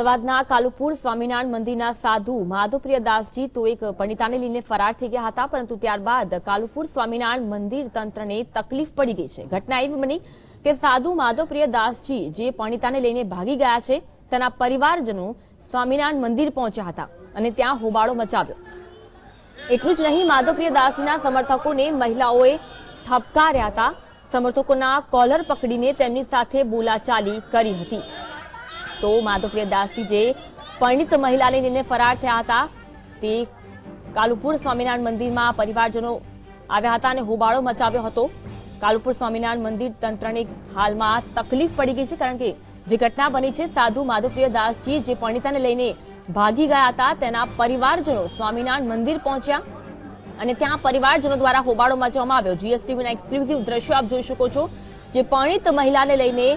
અમદાવાદના કાલુપુર સ્વામિનારાયણ મંદિરના સાધુ માધુપ્રિય દાસજી તો એક પંડિતાને લઈને ફરાર થઈ ગયા હતા, પરંતુ ત્યારબાદ કાલુપુર સ્વામિનારાયણ મંદિર તંત્રને તકલીફ પડી ગઈ છે. ઘટના એવી બની કે સાધુ માધવપ્રિય દાસજી જે પંડિતાને લઈને ભાગી ગયા છે, તેના પરિવારજનો સ્વામિનારાયણ મંદિર પહોંચ્યા હતા અને ત્યાં હોબાળો મચાવ્યો. એટલું જ નહીં માધવપ્રિય દાસજીના સમર્થકોને મહિલાઓએ ઠપકાર્યા હતા. સમર્થકોના કોલર પકડીને તેમની સાથે બોલાચાલી કરી હતી. તો માધવપ્રિય દાસજી જે પરિણીત મહિલાને લઈને ફરાર થયા હતા, તે કાલુપુર સ્વામિનારાયણ મંદિરમાં પરિવારજનો આવ્યા હતા અને હોબાળો મચાવ્યો હતો. કાલુપુર સ્વામિનારાયણ મંદિર તંત્રને હાલમાં તકલીફ પડી ગઈ છે, કારણ કે જે ઘટના બની છે, સાધુ માધવપ્રિય દાસજી જે પરિણીતાને લઈને ભાગી ગયા હતા, તેના પરિવારજનો સ્વામિનારાયણ મંદિર પહોંચ્યા અને ત્યાં પરિવારજનો દ્વારા હોબાળો મચાવવામાં આવ્યો. જીએસટીવીના એક્સક્લુઝિવ દ્રશ્યો આપ જોઈ શકો છો, જે પરિણીત મહિલાને લઈને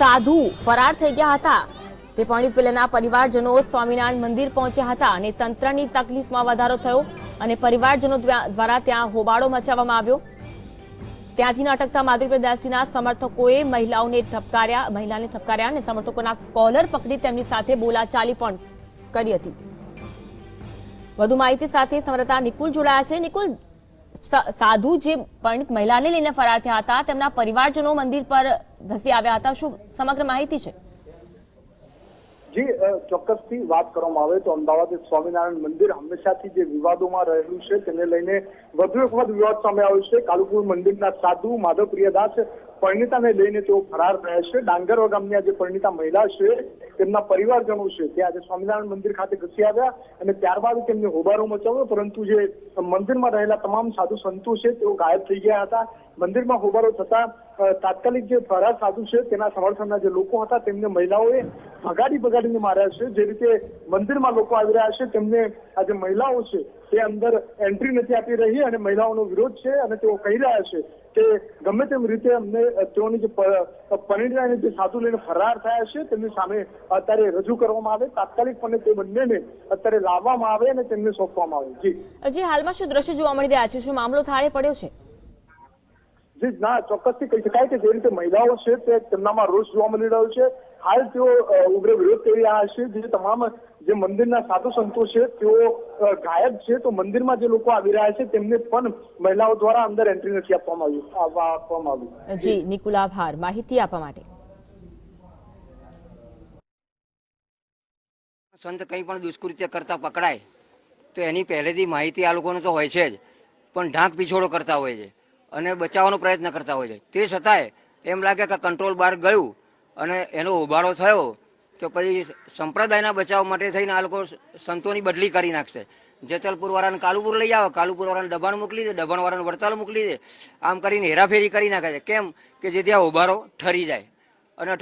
સાધુ ફરાર થઈ ગયા હતા. તે પરણિત પહેલાના પરિવારજનો સ્વામિનારાયણ મંદિર પહોંચ્યા હતા અને તંત્રની તકલીફમાં વધારો થયો અને પરિવારજનો દ્વારા ત્યાં હોબાળો મચાવવામાં આવ્યો. ત્યાંથી અટકતા માધુરી દાસજીના સમર્થકોએ મહિલાઓને ઠપકાર્યા, મહિલાને ઠપકાર્યા અને સમર્થકોના કોલર પકડી તેમની સાથે બોલાચાલી પણ કરી હતી. વધુ માહિતી સાથે સમરતા નિકુલ જોડાયા છે. નિકુલ સાધુ જે પરિણીત મહિલાને લઈને ફરાર થયા હતા, તેમના પરિવારજનો મંદિર પર ધસી આવ્યા હતા. શું સમગ્ર માહિતી છે? જી ચોક્કસથી વાત કરવામાં આવે તો અમદાવાદ સ્વામિનારાયણ મંદિર હંમેશાથી જે વિવાદોમાં રહેલું છે તેને લઈને વધુ એક વધુ વિવાદ સામે આવ્યો છે. કાલુપુર મંદિરના સાધુ માધવપ્રિયદાસ પરિણીતાને લઈને તેઓ ફરાર રહ્યા છે. ડાંગરવા ગામની આ જે પરિણીતા મહિલા છે તેમના પરિવારજનો છે. તે આજે સ્વામિનારાયણ મંદિર ખાતે ઘસી આવ્યા અને ત્યારબાદ તેમને હોબારો મચાવ્યો. પરંતુ જે મંદિરમાં રહેલા તમામ સાધુ સંતો છે, તેઓ ગાયબ થઈ ગયા હતા. મંદિરમાં હોબારો થતા તાત્કાલિક જે ફરાર સાધુ છે, તેના સમર્થનના જે લોકો હતા, તેમને મહિલાઓએ ભગાડી ભગાડીને માર્યા છે. જે રીતે મંદિરમાં લોકો આવી રહ્યા છે, તેમને આજે મહિલાઓ છે તે અંદર એન્ટ્રી નથી આપી રહી અને મહિલાઓનો વિરોધ છે અને તેઓ કહી રહ્યા છે કે ગમે તેમ રીતે અમને તેઓની જે પ- પરિણીતાને જે સાધુ લઈને ફરાર થયા છે, તેમની સામે અત્યારે રજૂ કરવામાં આવે. તાત્કાલિકપણે તે બંનેને અત્યારે લાવવામાં આવે અને તેમને સોંપવામાં આવે. જી. જે, હાલમાં શું દ્રશ્ય જોવા મળી રહ્યા છે? શું મામલો થાળે પડ્યો છે? જી ના ચોક્કસથી કહી શકાય કે જે રીતે મહિલાઓ છે તે તેમનામાં રોષ જોવા મળી રહ્યો છે. હાલ તેઓ ઉગ્ર વિરોધ કરી રહ્યા છે. જે તમામ જે મંદિરના સાધુ સંતો છે તેઓ ગાયબ છે. તો મંદિરમાં જે લોકો આવી રહ્યા છે તેમને પણ મહિલાઓ દ્વારા અંદર એન્ટ્રી નથી આપવામાં આવ્યું. આપવામાં આવ્યું. જી નિકુલ આભાર. માહિતી આપવા માટે. સંત કંઈ પણ દુષ્કૃત્ય કરતા પકડાય તો એની પહેલેથી માહિતી આ લોકોને તો હોય છે જ. પણ ઢાંક પીછોડો કરતા હોય છે. અને બચાવવાનો પ્રયત્ન કરતા હોય છે. તે છતાંય એમ લાગે કે કંટ્રોલ બહાર ગયું અને એનો ઉભારો થયો, તો પછી સંપ્રદાયના બચાવ માટે થઈને આ લોકો સંતોની બદલી કરી નાખશે. જેતલપુરવાળાને કાલુપુર લઈ આવે. કાલુપુરવાળાને દબાણ મોકલી દે દબાણવાળાને વડતાલ મોકલી દે આમ કરીને હેરાફેરી કરી નાખે છે. કેમ? કે જેથી આ ઉભારો ઠરી જાય. અને